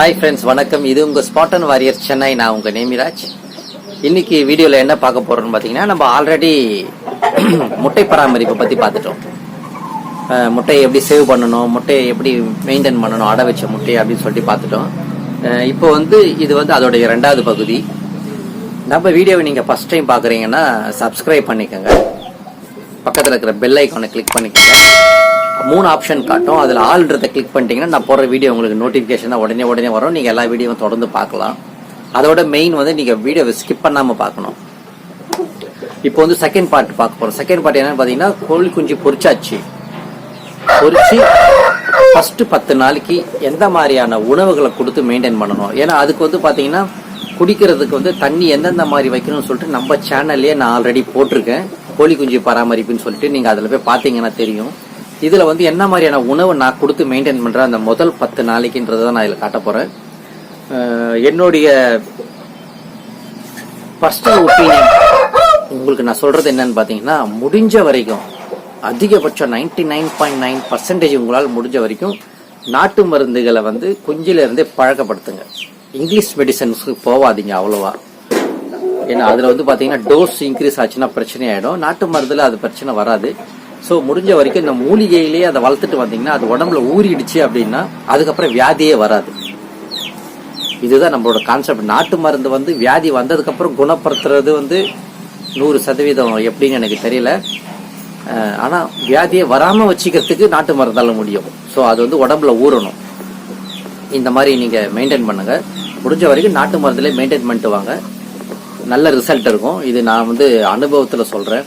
Hi friends வணக்கம். இது உங்கள் ஸ்பாட்டன் வாரியர் சென்னை நான் உங்கள் நேமிராஜ். இன்னைக்கு வீடியோவில் என்ன பார்க்க போகிறோன்னு பார்த்தீங்கன்னா நம்ம ஆல்ரெடி முட்டை பராமரிப்பை பற்றி பார்த்துட்டோம். முட்டையை எப்படி சேவ் பண்ணணும் முட்டையை எப்படி மெயின்டைன் பண்ணணும் அடை வச்ச முட்டையை அப்படின்னு சொல்லிட்டு பார்த்துட்டோம். இப்போ வந்து இது வந்து அதோடைய ரெண்டாவது பகுதி. நம்ம வீடியோவை நீங்கள் ஃபஸ்ட் டைம் பார்க்குறீங்கன்னா சப்ஸ்கிரைப் பண்ணிக்கோங்க. பக்கத்தில் இருக்கிற பெல் ஐக்கானை கிளிக் பண்ணிக்கோங்க. மூணு ஆப்ஷன் காட்டும். அதில் ஆல்ன்றதை கிளிக் பண்ணிட்டீங்கன்னா நான் போடுற வீடியோ உங்களுக்கு நோட்டிஃபிகேஷனாக உடனே உடனே வரும். நீங்கள் எல்லா வீடியோவும் தொடர்ந்து பார்க்கலாம். அதோட மெயின் வந்து நீங்கள் வீடியோவை ஸ்கிப் பண்ணாமல் பார்க்கணும். இப்போ வந்து செகண்ட் பார்ட் பார்க்க போகிறோம் செகண்ட் பார்ட் என்னன்னு பார்த்தீங்கன்னா கோழி குஞ்சு பொரிச்சாச்சு. பொரிச்சு ஃபஸ்ட்டு பத்து நாளைக்கு எந்த மாதிரியான உணவுகளை கொடுத்து மெயின்டைன் பண்ணணும்? ஏன்னா அதுக்கு வந்து பார்த்தீங்கன்னா குடிக்கிறதுக்கு வந்து தண்ணி எந்தெந்த மாதிரி வைக்கணும்னு சொல்லிட்டு நம்ம சேனல்லே நான் ஆல்ரெடி போட்டிருக்கேன். கோழி குஞ்சு பராமரிப்புன்னு சொல்லிட்டு நீங்கள் அதில் போய் பார்த்தீங்கன்னா தெரியும். இதில் வந்து என்ன மாதிரியான உணவை நான் கொடுத்து மெயின்டைன் பண்ணுறேன் அந்த முதல் பத்து நாளைக்குன்றதை தான் நான் இதில் காட்ட போகிறேன் என்னுடைய பர்சனல் ஒப்பீனியன் உங்களுக்கு நான் சொல்கிறது என்னன்னு பார்த்தீங்கன்னா முடிஞ்ச வரைக்கும் அதிகபட்சம் ninety nine point nine percentage உங்களால் முடிஞ்ச வரைக்கும் நாட்டு மருந்துகளை வந்து குஞ்சிலிருந்தே பழக்கப்படுத்துங்க. இங்கிலீஷ் மெடிசன்ஸுக்கு போகாதீங்க அவ்வளோவா. ஏன்னா அதில் வந்து பார்த்தீங்கன்னா டோஸ் இன்க்ரீஸ் ஆச்சுன்னா பிரச்சனை ஆகிடும் நாட்டு மருந்தில் அது பிரச்சனை வராது. ஸோ முடிஞ்ச வரைக்கும் இந்த மூலிகையிலேயே அதை வளர்த்துட்டு வந்தீங்கன்னா அது உடம்புல ஊறிடுச்சு அப்படின்னா அதுக்கப்புறம் வியாதியே வராது. இதுதான் நம்மளோட கான்செப்ட் நாட்டு மருந்து வந்து வியாதி வந்ததுக்கப்புறம் குணப்படுத்துறது வந்து நூறு சதவீதம் எப்படின்னு எனக்கு தெரியல. ஆனால் வியாதியை வராமல் வச்சுக்கிறதுக்கு நாட்டு மருந்தால் முடியும். ஸோ அது வந்து உடம்புல ஊறணும். இந்த மாதிரி நீங்கள் மெயின்டைன் பண்ணுங்கள் முடிஞ்ச வரைக்கும் நாட்டு மருந்துலேயே மெயின்டைன் பண்ணிட்டு வாங்க. நல்ல ரிசல்ட் இருக்கும். இது நான் வந்து அனுபவத்தில் சொல்கிறேன்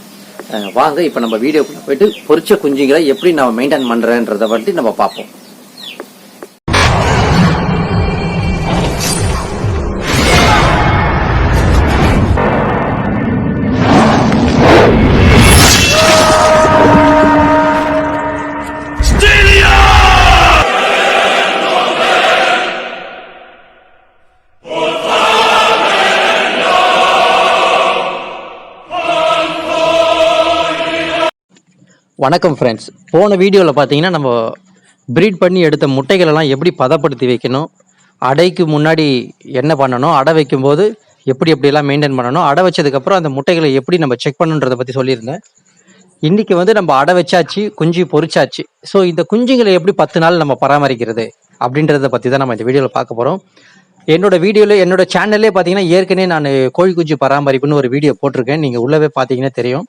வாங்க இப்போ நம்ம வீடியோக்குள்ளே போயிட்டு பொறிச்ச குஞ்சுங்களை எப்படி நம்ம மெயின்டைன் பண்ணுறேன்றதை பற்றி நம்ம பார்ப்போம். வணக்கம் ஃப்ரெண்ட்ஸ் போன வீடியோவில் பார்த்தீங்கன்னா நம்ம ப்ரீட் பண்ணி எடுத்த முட்டைகளெல்லாம் எப்படி பதப்படுத்தி வைக்கணும் அடைக்கு முன்னாடி என்ன பண்ணணும் அடை வைக்கும்போது எப்படி எப்படியெல்லாம் மெயின்டைன் பண்ணணும் அடை வச்சதுக்கப்புறம் அந்த முட்டைகளை எப்படி நம்ம செக் பண்ணணுன்றதை பற்றி சொல்லியிருந்தேன். இன்றைக்கி வந்து நம்ம அடை வச்சாச்சு குஞ்சு பொரிச்சாச்சு ஸோ இந்த குஞ்சுங்களை எப்படி பத்து நாள் நம்ம பராமரிக்கிறது அப்படின்றத பற்றி தான் நம்ம இந்த வீடியோவில் பார்க்க போகிறோம் என்னோட வீடியோவில் என்னோட சேனல்லே பார்த்தீங்கன்னா ஏற்கனவே நான் கோழி குஞ்சு பராமரிப்புன்னு ஒரு வீடியோ போட்டிருக்கேன். நீங்கள் உள்ளவே பார்த்தீங்கன்னா தெரியும்.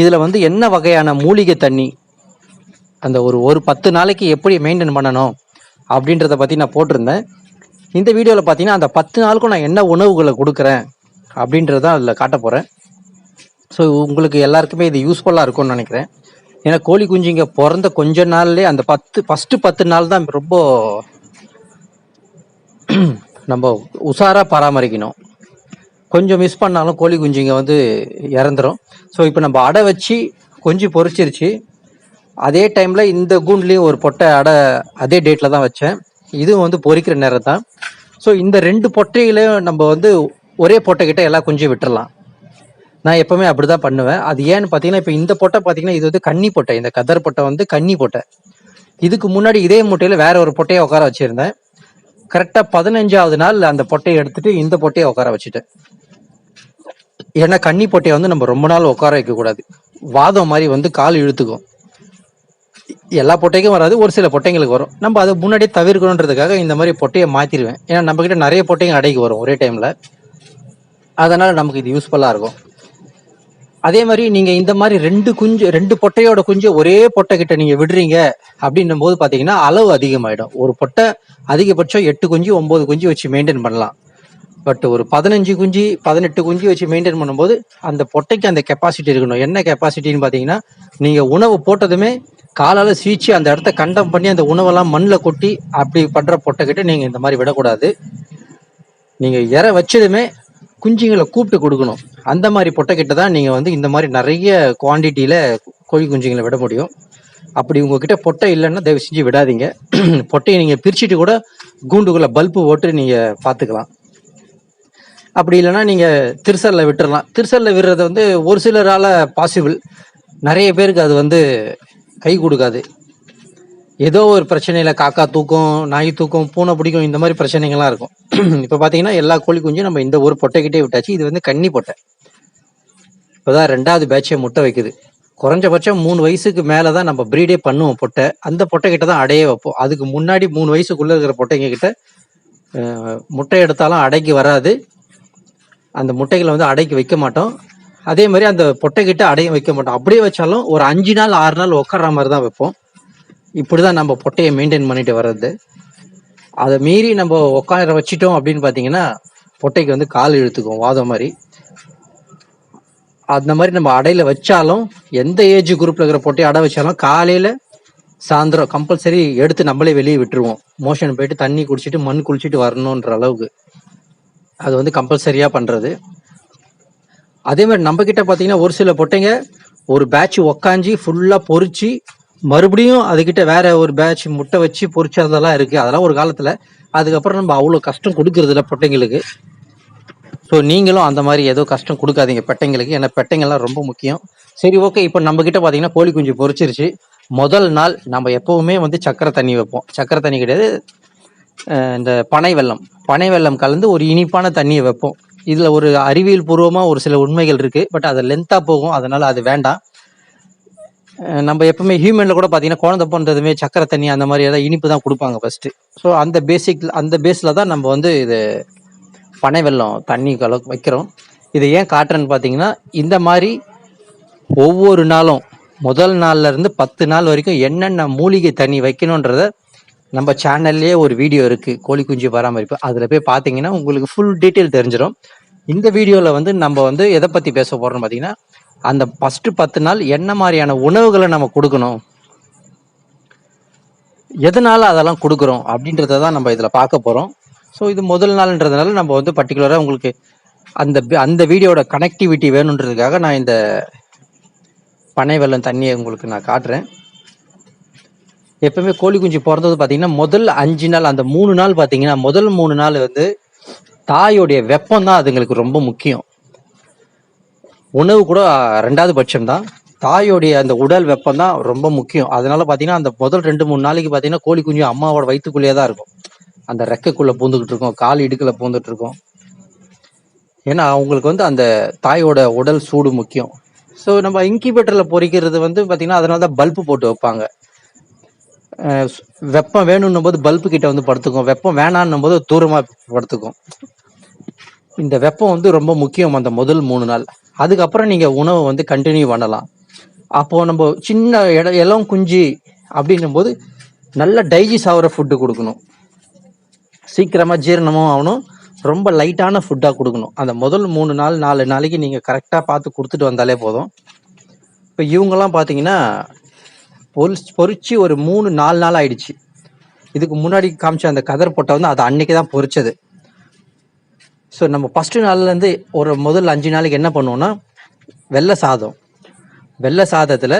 இதில் வந்து என்ன வகையான மூலிகை தண்ணி? அந்த ஒரு ஒரு பத்து நாளைக்கு எப்படி மெயின்டைன் பண்ணணும்? அப்படின்றத பற்றி நான் போட்டிருந்தேன். இந்த வீடியோவில் பார்த்தீங்கன்னா அந்த பத்து நாளுக்கும் நான் என்ன உணவுகளை கொடுக்குறேன்? அப்படின்றத அதில் காட்ட போகிறேன் ஸோ உங்களுக்கு எல்லாருக்குமே இது யூஸ்ஃபுல்லாக இருக்கும்னு நினைக்கிறேன். ஏன்னா கோழி குஞ்சுங்க பிறந்த கொஞ்ச நாள்லேயே அந்த பத்து ஃபஸ்ட்டு பத்து நாள் தான் ரொம்ப நம்ம உஷாராக பராமரிக்கணும். கொஞ்சம் மிஸ் பண்ணாலும் கோழி குஞ்சுங்க வந்து இறந்துரும். ஸோ இப்போ நம்ம அடை வச்சு கொஞ்சம் பொறிச்சிருச்சு. அதே டைமில் இந்த கூண்ட்லேயும் ஒரு பொட்டை அடை அதே டேட்டில் தான் வச்சேன். இதுவும் வந்து பொறிக்கிற நேரம் தான். ஸோ இந்த ரெண்டு பொட்டைகளையும் நம்ம வந்து ஒரே பொட்டைக்கிட்ட எல்லா குஞ்சையும் விட்டுடலாம் நான் எப்பவுமே அப்படிதான் பண்ணுவேன். அது ஏன்னு பார்த்தீங்கன்னா இப்போ இந்த பொட்டை பார்த்தீங்கன்னா இது வந்து கன்னி பொட்டை. இந்த கதர் பொட்டை வந்து கன்னி பொட்டை. இதுக்கு முன்னாடி இதே முட்டையில் வேற ஒரு பொட்டையை உட்கார வச்சுருந்தேன். கரெக்டாக பதினஞ்சாவது நாள் அந்த பொட்டையை எடுத்துட்டு இந்த பொட்டையை உட்கார வச்சுட்டேன். ஏன்னா கன்னி பொட்டையை வந்து நம்ம ரொம்ப நாள் உட்கார வைக்கக்கூடாது. வாதம் மாதிரி வந்து கால் இழுத்துக்கும். எல்லா பொட்டைக்கும் வராது ஒரு சில பொட்டைங்களுக்கு வரும். நம்ம அதை முன்னாடியே தவிர்க்கணுன்றதுக்காக இந்த மாதிரி பொட்டையை மாற்றிடுவேன் ஏன்னா நம்மக்கிட்ட நிறைய பொட்டைங்க அடைக்கு வரும் ஒரே டைமில் அதனால் நமக்கு இது யூஸ்ஃபுல்லாக இருக்கும். அதே மாதிரி நீங்கள் இந்த மாதிரி ரெண்டு குஞ்சு ரெண்டு பொட்டையோட குஞ்சு ஒரே பொட்டை கிட்ட நீங்கள் விடுறீங்க அப்படின்னும் போது பார்த்தீங்கன்னா அளவு அதிகமாயிடும். ஒரு பொட்டை அதிகபட்சம் எட்டு குஞ்சு ஒம்பது குஞ்சு வச்சு மெயின்டைன் பண்ணலாம். பட் ஒரு பதினஞ்சு குஞ்சு பதினெட்டு குஞ்சு வச்சு மெயின்டைன் பண்ணும்போது அந்த பொட்டைக்கு அந்த கெப்பாசிட்டி இருக்கணும். என்ன கெப்பாசிட்டின்னு பார்த்தீங்கன்னா நீங்கள் உணவு போட்டதுமே காலால் சீச்சு அந்த இடத்த கண்டம் பண்ணி அந்த உணவெல்லாம் மண்ணில் கொட்டி அப்படி பண்ணுற பொட்டைக்கிட்ட நீங்கள் இந்த மாதிரி விடக்கூடாது. நீங்கள் இற வச்சதுமே குஞ்சுங்களை கூப்பிட்டு கொடுக்கணும். அந்த மாதிரி பொட்டைக்கிட்ட தான் நீங்கள் வந்து இந்த மாதிரி நிறைய குவான்டிட்டியில் கோழி குஞ்சுங்களை விட முடியும். அப்படி உங்ககிட்ட பொட்டை இல்லைன்னா தயவு செஞ்சு விடாதீங்க. பொட்டையை நீங்கள் பிரிச்சுட்டு கூட கூண்டுக்குள்ளே பல்பு போட்டு நீங்கள் பார்த்துக்கலாம் அப்படி இல்லைன்னா நீங்கள் திருசல்ல விட்டுறலாம். திருசல்ல விடுறது வந்து ஒரு சிலரால் பாசிபிள் நிறைய பேருக்கு அது வந்து கை கொடுக்காது. ஏதோ ஒரு பிரச்சனையில் காக்கா தூக்கம் நாய் தூக்கம் பூனை பிடிக்கும் இந்த மாதிரி பிரச்சனைகள்லாம் இருக்கும். இப்போ பார்த்தீங்கன்னா எல்லா கோழி குஞ்சும் நம்ம இந்த ஒரு பொட்டைக்கிட்டே விட்டாச்சு. இது வந்து கன்னி பொட்டை. இப்போதான் ரெண்டாவது பேட்சை முட்டை வைக்குது. குறைஞ்சபட்சம் மூணு வயசுக்கு மேலே தான் நம்ம ப்ரீடே பண்ணுவோம் பொட்டை. அந்த பொட்டை கிட்ட தான் அடையே வைப்போம். அதுக்கு முன்னாடி மூணு வயசுக்குள்ளே இருக்கிற பொட்டைங்க கிட்ட முட்டை எடுத்தாலும் அடைக்கு வராது. அந்த முட்டைகளை வந்து அடைக்கு வைக்க மாட்டோம். அதே மாதிரி அந்த பொட்டைக்கிட்ட அடைய வைக்க மாட்டோம். அப்படியே வச்சாலும் ஒரு அஞ்சு நாள் ஆறு நாள் உட்கார்ற மாதிரி தான் வைப்போம். இப்படி தான் நம்ம பொட்டையை மெயின்டைன் பண்ணிட்டு வர்றது. அதை மீறி நம்ம உட்கார வச்சிட்டோம் அப்படின்னு பார்த்தீங்கன்னா பொட்டைக்கு வந்து கால் இழுத்துக்கும் வாதம் மாதிரி. அந்த மாதிரி நம்ம அடையில வச்சாலும் எந்த ஏஜ் குரூப்ல இருக்கிற பொட்டையை அடை வச்சாலும் காலையில சாயந்தரம் கம்பல்சரி எடுத்து நம்மளே வெளியே விட்டுருவோம். மோஷன் போயிட்டு தண்ணி குடிச்சிட்டு மண் குளிச்சிட்டு வரணுன்ற அளவுக்கு. அது வந்து கம்பல்சரியாக பண்ணுறது அதே மாதிரி நம்ம கிட்ட பார்த்தீங்கன்னா ஒரு சில பொட்டைங்க ஒரு பேட்ச் உக்காஞ்சி ஃபுல்லாக பொறிச்சு மறுபடியும் அதுக்கிட்ட வேற ஒரு பேட்ச் முட்டை வச்சு பொறிச்சதெல்லாம் இருக்குது அதெல்லாம் ஒரு காலத்தில். அதுக்கப்புறம் நம்ம அவ்வளோ கஷ்டம் கொடுக்கறதில்ல பொட்டைங்களுக்கு. ஸோ நீங்களும் அந்த மாதிரி ஏதோ கஷ்டம் கொடுக்காதீங்க பெட்டைங்களுக்கு. ஏன்னா பெட்டைங்கள்லாம் ரொம்ப முக்கியம். சரி ஓகே இப்போ நம்ம கிட்ட பார்த்தீங்கன்னா கோழி குஞ்சு பொறிச்சிருச்சு. முதல் நாள் நம்ம எப்பவுமே வந்து சக்கரை தண்ணி வைப்போம். சக்கரை தண்ணி கிடையாது இந்த பனை வெள்ளம் பனை வெள்ளம் கலந்து ஒரு இனிப்பான தண்ணியை வைப்போம். இதில் ஒரு அறிவியல் பூர்வமாக ஒரு சில உண்மைகள் இருக்குது பட் அது லென்த்தாக போகும். அதனால் அது வேண்டாம். நம்ம எப்பவுமே ஹியூமனில் கூட பார்த்தீங்கன்னா குழந்தை பிறந்ததுமே சக்கரை தண்ணி அந்த மாதிரி ஏதாவது இனிப்பு தான் கொடுப்பாங்க ஃபஸ்ட்டு ஸோ அந்த பேசிக் அந்த பேஸில் தான் நம்ம வந்து இது பனை வெள்ளம் தண்ணி கல வைக்கிறோம். இதை ஏன் காட்டுறேன்னு பார்த்தீங்கன்னா இந்த மாதிரி ஒவ்வொரு நாளும் முதல் நாள்ல இருந்து பத்து நாள் வரைக்கும் என்னென்ன மூலிகை தண்ணி வைக்கணுன்றத நம்ம சேனல்லே ஒரு வீடியோ இருக்கு கோழி குஞ்சு பராமரிப்பு. அதில் போய் பார்த்தீங்கன்னா உங்களுக்கு ஃபுல் டீட்டெயில் தெரிஞ்சிடும் இந்த வீடியோவில் வந்து நம்ம வந்து எதை பற்றி பேச போறோம்னு பார்த்தீங்கன்னா அந்த ஃபர்ஸ்ட் பத்து நாள் என்ன மாதிரியான உணவுகளை நம்ம கொடுக்கணும் எதனால அதெல்லாம் கொடுக்குறோம் அப்படின்றத தான் நம்ம இதில் பார்க்க போகிறோம் ஸோ இது முதல் நாள்ன்றதுனால நம்ம வந்து பர்டிகுலராக உங்களுக்கு அந்த அந்த வீடியோட கனெக்டிவிட்டி வேணுன்றதுக்காக நான் இந்த பனை வெள்ளம் தண்ணியை உங்களுக்கு நான் காட்டுறேன். எப்பவுமே கோழி குஞ்சு பிறந்தது பார்த்தீங்கன்னா முதல் அஞ்சு நாள் அந்த மூணு நாள் பாத்தீங்கன்னா முதல் மூணு நாள் வந்து தாயோடைய வெப்பம் தான் அதுங்களுக்கு ரொம்ப முக்கியம். உணவு கூட ரெண்டாவது பட்சம் தான் தாயோடைய அந்த உடல் வெப்பம் தான் ரொம்ப முக்கியம். அதனால பார்த்தீங்கன்னா அந்த முதல் ரெண்டு மூணு நாளைக்கு பார்த்தீங்கன்னா கோழி குஞ்சு அம்மாவோட வயிற்றுக்குள்ளேயே தான் இருக்கும். அந்த ரெக்கைக்குள்ள பூந்துக்கிட்டு இருக்கும் கால் இடுக்குல பூந்துட்டு இருக்கும். ஏன்னா அவங்களுக்கு வந்து அந்த தாயோட உடல் சூடு முக்கியம். ஸோ நம்ம இன்குபேட்டரில் பொரிக்கிறது வந்து பார்த்தீங்கன்னா அதனால தான் பல்பு போட்டு வைப்பாங்க. வெப்பம் வேணும்னும் போது பல்பு கிட்ட வந்து படுத்துக்கும் வெப்பம் வேணான்னும் போது தூரமா படுத்துக்கும் இந்த வெப்பம் வந்து ரொம்ப முக்கியம் அந்த முதல் மூணு நாள். அதுக்கப்புறம் நீங்க உணவை வந்து கண்டினியூ பண்ணலாம். அப்போ நம்ம சின்ன இட இளம் குஞ்சு அப்படின்னும் போது நல்ல டைஜஸ்ட் ஆகிற ஃபுட்டு கொடுக்கணும். சீக்கிரமா ஜீரணமும் ஆகணும். ரொம்ப லைட்டான ஃபுட்டாக கொடுக்கணும். அந்த முதல் மூணு நாள் நாலு நாளைக்கு நீங்கள் கரெக்டாக பார்த்து கொடுத்துட்டு வந்தாலே போதும். இப்போ இவங்கெல்லாம் பார்த்தீங்கன்னா பொரிச்சு பொரிச்சு ஒரு மூணு நாலு நாள் ஆயிடுச்சு. இதுக்கு முன்னாடி காமிச்ச அந்த கதர் பொட்டை வந்து அது அன்னைக்கு தான் பொரிச்சது ஸோ நம்ம ஃபர்ஸ்ட் நாள்லேருந்து ஒரு முதல் அஞ்சு நாளைக்கு என்ன பண்ணுவோம்னா வெள்ளை சாதம். வெள்ளை சாதத்தில்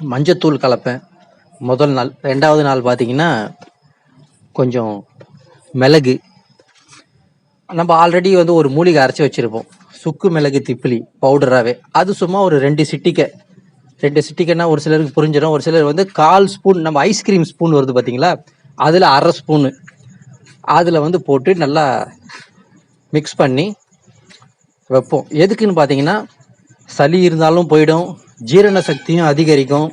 மஞ்சத்தூள் கலப்பேன். முதல் நாள் ரெண்டாவது நாள் பார்த்தீங்கன்னா கொஞ்சம் மிளகு. நம்ம ஆல்ரெடி வந்து ஒரு மூலிகை அரைச்சி வச்சுருப்போம். சுக்கு மிளகு திப்பிலி பவுடராகவே அது சும்மா ஒரு ரெண்டு சிட்டிக்கை ரெண்டு சிட்டிக்கைன்னா ஒரு சிலருக்கு புரிஞ்சிடும். ஒரு சிலர் வந்து கால் ஸ்பூன் நம்ம ஐஸ்கிரீம் ஸ்பூன் வருது பார்த்தீங்களா அதில் அரை ஸ்பூனு அதில் வந்து போட்டு நல்லா மிக்ஸ் பண்ணி வைப்போம். எதுக்குன்னு பார்த்தீங்கன்னா சளி இருந்தாலும் போயிடும் ஜீரண சக்தியும் அதிகரிக்கும்.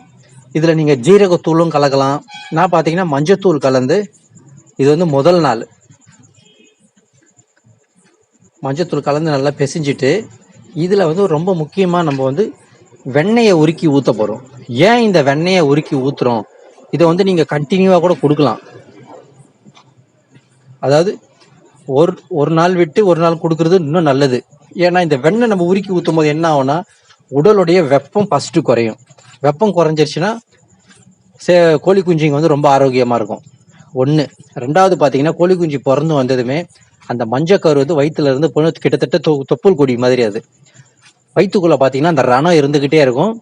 இதில் நீங்கள் ஜீரகத்தூளும் கலக்கலாம். நான் பார்த்தீங்கன்னா மஞ்சத்தூள் கலந்து இது வந்து முதல் நாள். மஞ்சத்தூள் கலந்து நல்லா பிசைஞ்சிட்டு இதில் வந்து ரொம்ப முக்கியமாக நம்ம வந்து வெண்ணெயை உருக்கி ஊற்ற போகிறோம் ஏன் இந்த வெண்ணெயை உருக்கி ஊற்றுறோம் இதை வந்து நீங்கள் கண்டினியூவாக கூட கொடுக்கலாம். அதாவது ஒரு ஒரு நாள் விட்டு ஒரு நாள் கொடுக்கறது இன்னும் நல்லது. ஏன்னா இந்த வெண்ணெய் நம்ம உருக்கி ஊற்றும் போது என்ன ஆகும்னா உடலுடைய வெப்பம் ஃபஸ்ட்டு குறையும். வெப்பம் குறைஞ்சிருச்சுன்னா சே கோழி குஞ்சுங்க வந்து ரொம்ப ஆரோக்கியமாக இருக்கும். ஒன்று ரெண்டாவது பார்த்தீங்கன்னா கோழி குஞ்சு பிறந்து வந்ததுமே அந்த மஞ்சக்கரு வந்து வயிற்றுல இருந்து கிட்டத்தட்ட தொ- தொப்புள் கொடி மாதிரி அது. வயிற்றுக்குள்ள பார்த்தீங்கன்னா அந்த ரணம் இருந்துகிட்டே இருக்கும்.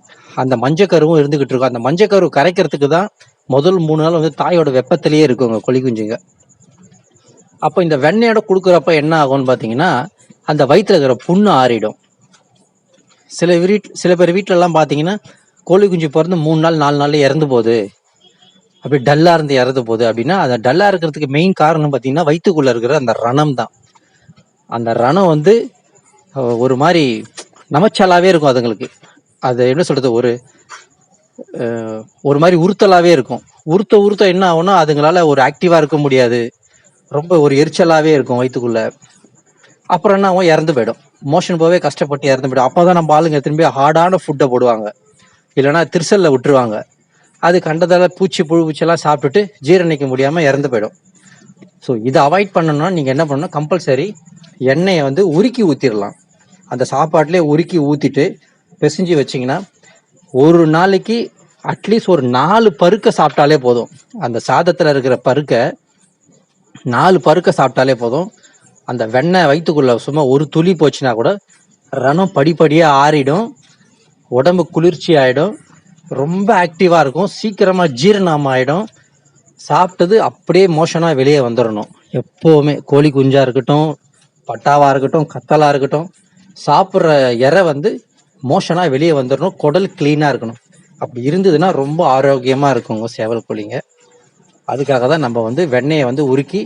அந்த மஞ்சக்கருவும் இருந்துகிட்டு இருக்கும். அந்த மஞ்சக்கரு கரைக்கிறதுக்கு தான் முதல் மூணு நாள் வந்து தாயோட வெப்பத்திலேயே இருக்குங்க கோழி குஞ்சுங்க. அப்போ இந்த வெண்ணையோட கொடுக்குறப்ப என்ன ஆகும்னு பார்த்தீங்கன்னா அந்த வயிற்றுல இருக்கிற புண்ணு ஆறிடும். சில வீட் சில பேர் வீட்டிலலாம் பார்த்தீங்கன்னா கோழி குஞ்சு பிறந்து மூணு நாள் நாலு நாள் இறந்து போகுது. அப்படி டல்லாக இருந்து இறந்து போகுது. அப்படின்னா அந்த டல்லாக இருக்கிறதுக்கு மெயின் காரணம் பார்த்தீங்கன்னா வயிற்றுக்குள்ளே இருக்கிற அந்த ரணம் தான் அந்த ரணம் வந்து ஒரு மாதிரி நமச்சலாவே இருக்கும் அதுங்களுக்கு. அது என்ன சொல்றது? ஒரு ஒரு மாதிரி உறுத்தலாவே இருக்கும். உறுத்த உறுத்த என்ன ஆகும்னா அதுங்களால ஒரு ஆக்டிவா இருக்க முடியாது. ரொம்ப ஒரு எரிச்சலாவே இருக்கும் வயிற்றுக்குள்ள அப்புறம் என்ன ஆகும்? இறந்து போயிடும். மோஷன் போவே கஷ்டப்பட்டு இறந்து போயிடும். அப்போதான் நம்ம ஆளுங்க திரும்பி ஹார்டான ஃபுட்டை போடுவாங்க. இல்லைன்னா திருசல்ல விட்டுருவாங்க. அது கண்டதால பூச்சி புழு பூச்சியெல்லாம் சாப்பிட்டுட்டு ஜீரணிக்க முடியாம இறந்து போயிடும். ஸோ இதை அவாய்ட் பண்ணணும்னா நீங்க என்ன பண்ணணும்? கம்பல்சரி எண்ணெயை வந்து உருக்கி ஊத்திடலாம் அந்த சாப்பாட்டிலே உருக்கி ஊத்திட்டு பிசைஞ்சு வச்சிங்கன்னா ஒரு நாளைக்கு அட்லீஸ்ட் ஒரு நாலு பருக்க சாப்பிட்டாலே போதும். அந்த சாதத்துல இருக்கிற பருக்க நாலு பருக்க சாப்பிட்டாலே போதும். அந்த வெண்ணெய் வயிற்றுக்குள்ள சும்மா ஒரு துளி போச்சுன்னா கூட ரணம் படிப்படியா ஆறிடும். உடம்பு குளிர்ச்சி ஆயிடும். ரொம்ப ஆக்டிவா இருக்கும். சீக்கிரமா ஜீரணம் ஆயிடும். சாப்பிட்டது அப்படியே மோஷனா வெளியே வந்துடணும் எப்பவுமே கோழி குஞ்சா இருக்கட்டும் பட்டாவா இருக்கட்டும் கத்தலா இருக்கட்டும் சாப்பிட்ற இறை வந்து மோஷனா வெளியே வந்துடணும் குடல் கிளீனா இருக்கணும். அப்படி இருந்ததுன்னா ரொம்ப ஆரோக்கியமா இருக்குங்க சேவல் கோழிங்க. அதுக்காக தான் நம்ம வந்து வெண்ணெயை வந்து உருக்கி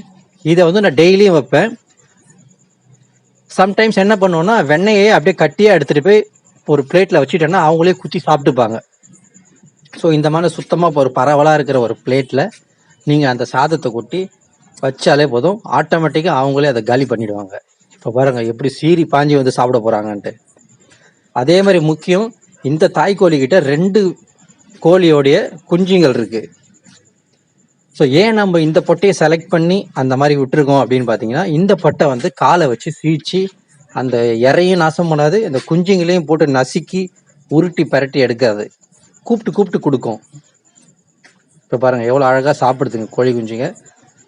இதை வந்து நான் டெய்லியும் வைப்பேன். சம்டைம்ஸ் என்ன பண்ணுவோம்னா வெண்ணெயை அப்படியே கட்டியா எடுத்துட்டு போய் ஒரு பிளேட்ல வச்சுட்டேன்னா அவங்களே குத்தி சாப்பிட்டுப்பாங்க. ஸோ இந்த மாதிரி சுத்தமாக ஒரு பரவலாக இருக்கிற ஒரு பிளேட்டில் நீங்கள் அந்த சாதத்தை கொட்டி வச்சாலே போதும். ஆட்டோமேட்டிக்காக அவங்களே அதை காலி பண்ணிடுவாங்க. இப்போ பாருங்க எப்படி சீறி பாஞ்சி வந்து சாப்பிட போகிறாங்கன்ட்டு அதே மாதிரி முக்கியம் இந்த தாய் கோழிக்கிட்ட கிட்ட ரெண்டு கோழியோடைய குஞ்சுங்கள் இருக்கு. ஸோ ஏன் நம்ம இந்த பொட்டையை செலக்ட் பண்ணி அந்த மாதிரி விட்டுருக்கோம் அப்படின்னு பார்த்தீங்கன்னா இந்த பொட்டை வந்து காலை வச்சு சீச்சு அந்த இறையும் நாசம் பண்ணாது அந்த குஞ்சுங்களையும் போட்டு நசுக்கி உருட்டி பரட்டி எடுக்காது. கூப்பிட்டு கூப்பிட்டு கொடுக்கும். இப்போ பாருங்கள் எவ்வளோ அழகாக சாப்பிடுதுங்க கோழி குஞ்சுங்க.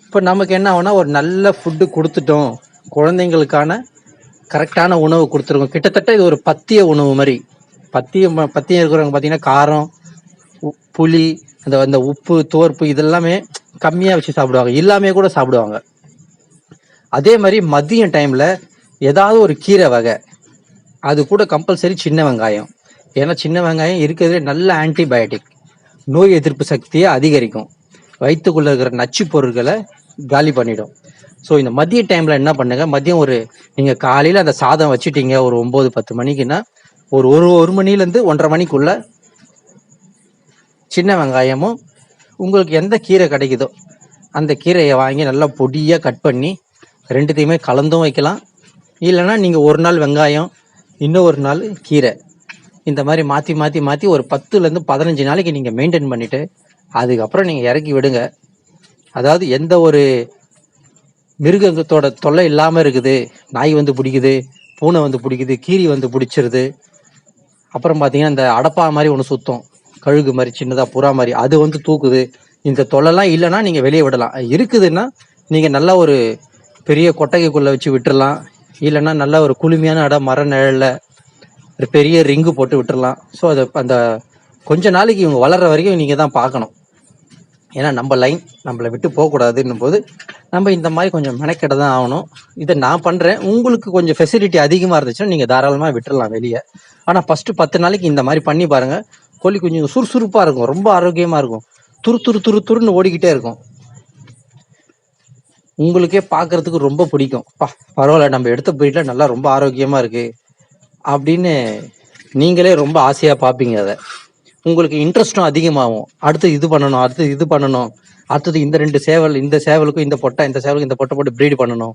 இப்போ நமக்கு என்ன ஆகுனா ஒரு நல்ல ஃபுட்டு கொடுத்துட்டோம். குழந்தைங்களுக்கான கரெக்டான உணவு கொடுத்துருக்கோம். கிட்டத்தட்ட இது ஒரு பத்திய உணவு மாதிரி. பத்தியம் பத்தியம் இருக்கிறவங்க பார்த்தீங்கன்னா காரம் உ- புளி அந்த அந்த உப்பு தோர்ப்பு இதெல்லாமே கம்மியாக வச்சு சாப்பிடுவாங்க. எல்லாமே கூட சாப்பிடுவாங்க. அதே மாதிரி மதியம் டைமில் ஏதாவது ஒரு கீரை வகை. அது கூட கம்பல்சரி சின்ன வெங்காயம். ஏன்னா சின்ன வெங்காயம் இருக்கிறதுலே நல்ல ஆன்டிபயோட்டிக் நோய் எதிர்ப்பு சக்தியை அதிகரிக்கும். வயிற்றுக்குள்ளே இருக்கிற நச்சு பொருட்களை காலி பண்ணிடும். ஸோ இந்த மதிய டைம்ல என்ன பண்ணுங்க? மதியம் ஒரு நீங்க காலையில அந்த சாதம் வச்சுட்டீங்க ஒரு ஒன்பது பத்து மணிக்குன்னா ஒரு ஒரு ஒரு மணிலேருந்து ஒன்றரை மணிக்குள்ள சின்ன வெங்காயமும் உங்களுக்கு எந்த கீரை கிடைக்குதோ அந்த கீரையை வாங்கி நல்லா பொடியாக கட் பண்ணி ரெண்டுத்தையுமே கலந்தும் வைக்கலாம். இல்லைன்னா நீங்கள் ஒரு நாள் வெங்காயம் இன்னும் ஒரு நாள் கீரை. இந்த மாதிரி மாற்றி மாற்றி மாற்றி ஒரு பத்துலேருந்து பதினஞ்சு நாளைக்கு நீங்கள் மெயின்டைன் பண்ணிவிட்டு அதுக்கப்புறம் நீங்கள் இறக்கி விடுங்க. அதாவது எந்த ஒரு மிருகத்தோட தொல்லை இல்லாமல் இருக்குது. நாய் வந்து பிடிக்குது பூனை வந்து பிடிக்குது கீரி வந்து பிடிச்சிருது. அப்புறம் பார்த்தீங்கன்னா இந்த அடப்பா மாதிரி ஒன்று சுத்தம். கழுகு மாதிரி சின்னதாக புறா மாதிரி அது வந்து தூக்குது. இந்த தொல்லைலாம் இல்லைன்னா நீங்கள் வெளியே விடலாம். இருக்குதுன்னா நீங்கள் நல்ல ஒரு பெரிய கொட்டகைக்குள்ளே வச்சு விட்டுடலாம் இல்லைன்னா நல்ல ஒரு குளுமையான இடம் மர நிழலில் ஒரு பெரிய ரிங்கு போட்டு விட்டுடலாம் ஸோ அது அந்த கொஞ்ச நாளைக்கு இவங்க வளர்ற வரைக்கும் நீங்கள் தான் பார்க்கணும். ஏன்னா நம்ம லைன் நம்மளை விட்டு போகக்கூடாதுன்னும் போது நம்ம இந்த மாதிரி கொஞ்சம் மெனக்கெட தான் ஆகணும். இதை நான் பண்ணுறேன் உங்களுக்கு கொஞ்சம் ஃபெசிலிட்டி அதிகமாக இருந்துச்சுன்னா நீங்கள் தாராளமாக விட்டுடலாம் வெளியே. ஆனால் ஃபஸ்ட்டு பத்து நாளைக்கு இந்த மாதிரி பண்ணி பாருங்கள் கோழி கொஞ்சம் சுறுசுறுப்பாக இருக்கும். ரொம்ப ஆரோக்கியமாக இருக்கும். துரு துரு துரு துருன்னு ஓடிக்கிட்டே இருக்கும். உங்களுக்கே பார்க்கறதுக்கு ரொம்ப பிடிக்கும். பா பரவாயில்ல நம்ம எடுத்த breedல நல்லா ரொம்ப ஆரோக்கியமாக இருக்குது அப்படின்னு நீங்களே ரொம்ப ஆசையாக பார்ப்பீங்க அதை. உங்களுக்கு இன்ட்ரெஸ்ட்டும் அதிகமாகும். அடுத்து இது பண்ணணும் அடுத்து இது பண்ணணும். அடுத்தது இந்த ரெண்டு சேவல் இந்த சேவலுக்கும் இந்த பொட்டை இந்த சேவலுக்கும் இந்த பொட்டை போட்டு ப்ரீடு பண்ணணும்.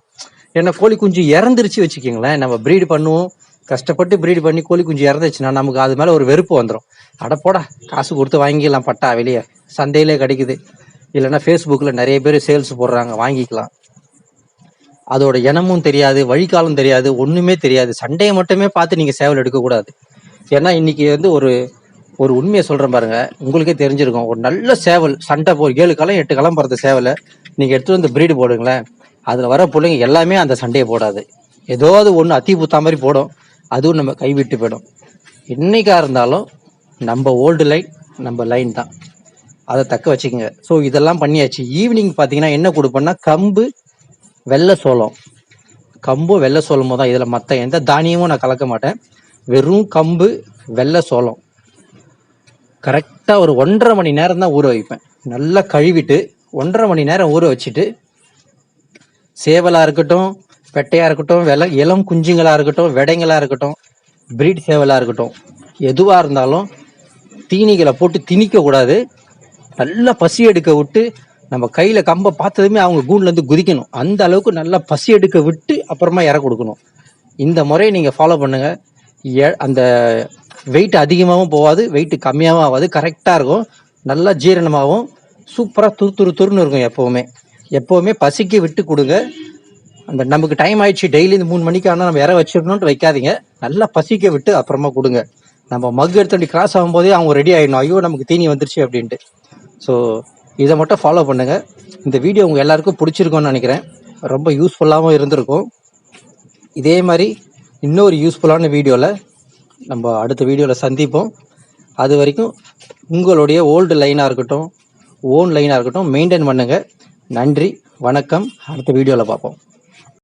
ஏன்னா கோழி குஞ்சு இறந்துருச்சு வச்சுக்கோங்களேன். நம்ம ப்ரீடு பண்ணுவோம். கஷ்டப்பட்டு ப்ரீடு பண்ணி கோழி குஞ்சு இறந்துச்சுன்னா நமக்கு அது மேலே ஒரு வெறுப்பு வந்துடும் அட போடா காசு கொடுத்து வாங்கிக்கலாம் பட்டா வெளியே. சந்தையிலே கிடைக்குது. இல்லைன்னா ஃபேஸ்புக்கில் நிறைய பேர் சேல்ஸ் போடுறாங்க வாங்கிக்கலாம். அதோட இனமும் தெரியாது வழிகாலம் தெரியாது ஒன்றுமே தெரியாது. சண்டையை மட்டுமே பார்த்து நீங்கள் சேவல் எடுக்கக்கூடாது. ஏன்னா இன்னைக்கு வந்து ஒரு ஒரு உண்மையை சொல்றேன் பாருங்க. உங்களுக்கே தெரிஞ்சிருக்கும். ஒரு நல்ல சேவல் சண்டை போ ஏழு காலம் எட்டு காலம் போறது சேவலை நீங்க எடுத்துகிட்டு வந்து பிரீடு போடுங்களேன். அதுல வர பிள்ளைங்க எல்லாமே அந்த சண்டையை போடாது. ஏதாவது ஒன்று அத்தி பூத்தா மாதிரி போடும். அதுவும் நம்ம கைவிட்டு போயிடும். என்னைக்கா இருந்தாலும் நம்ம ஓல்டு லைன் நம்ம லைன் தான். அதை தக்க வச்சுக்கோங்க. ஸோ இதெல்லாம் பண்ணியாச்சு. ஈவினிங் பார்த்தீங்கன்னா என்ன கொடுப்பேன்னா கம்பு வெள்ளை சோளம். கம்பும் வெள்ளை சோளமும் தான். இதில் மற்ற எந்த தானியமும் நான் கலக்க மாட்டேன். வெறும் கம்பு வெள்ளை சோளம். கரெக்டாக ஒரு ஒன்றரை மணி நேரம் தான் ஊற வைப்பேன். நல்லா கழுவிட்டு ஒன்றரை மணி நேரம் ஊற வச்சுட்டு சேவலாக இருக்கட்டும் பெட்டையாக இருக்கட்டும் வெல இளம் குஞ்சுங்களாக இருக்கட்டும் விடைங்களாக இருக்கட்டும் பிரீட் சேவலாக இருக்கட்டும் எதுவாக இருந்தாலும் தீனிகளை போட்டு திணிக்கக்கூடாது நல்லா பசி எடுக்க விட்டு நம்ம கையில் கம்பை பார்த்ததுமே அவங்க கூண்லேருந்து குதிக்கணும். அந்த அளவுக்கு நல்லா பசி எடுக்க விட்டு அப்புறமா இற கொடுக்கணும். இந்த முறையை நீங்கள் ஃபாலோ பண்ணுங்கள் எ- அந்த வெயிட் அதிகமாகவும் போகாது வெயிட் கம்மியாகவும் ஆகாது கரெக்டாக இருக்கும். நல்லா ஜீரணமாகவும் சூப்பராக துரு துரு துருன்னு இருக்கும் எப்போவுமே. எப்போவுமே பசிக்கு விட்டு கொடுங்க. அந்த நமக்கு டைம் ஆயிடுச்சு டெய்லி இந்த மூணு மணிக்கு ஆனால் நம்ம இற வச்சிடணும்னு வைக்காதீங்க. நல்லா பசிக்க விட்டு அப்புறமா கொடுங்க. நம்ம மக் எடுத்து கிராஸ் ஆகும்போதே அவங்க ரெடி ஆகிடணும் ஐயோ நமக்கு தீனி வந்துருச்சு அப்படின்ட்டு. ஸோ இதை மட்டும் ஃபாலோ பண்ணுங்க. இந்த வீடியோ உங்கள் எல்லாருக்கும் பிடிச்சிருக்கோன்னு நினைக்கிறேன். ரொம்ப யூஸ்ஃபுல்லாகவும் இருந்திருக்கும். இதே மாதிரி இன்னொரு யூஸ்ஃபுல்லான வீடியோவில் நம்ம அடுத்த வீடியோவில் சந்திப்போம். அது வரைக்கும் உங்களுடைய ஓல்டு லைனாக இருக்கட்டும் ஓன் லைனாக இருக்கட்டும் மெயின்டைன் பண்ணுங்கள் நன்றி வணக்கம். அடுத்த வீடியோவில் பார்ப்போம்.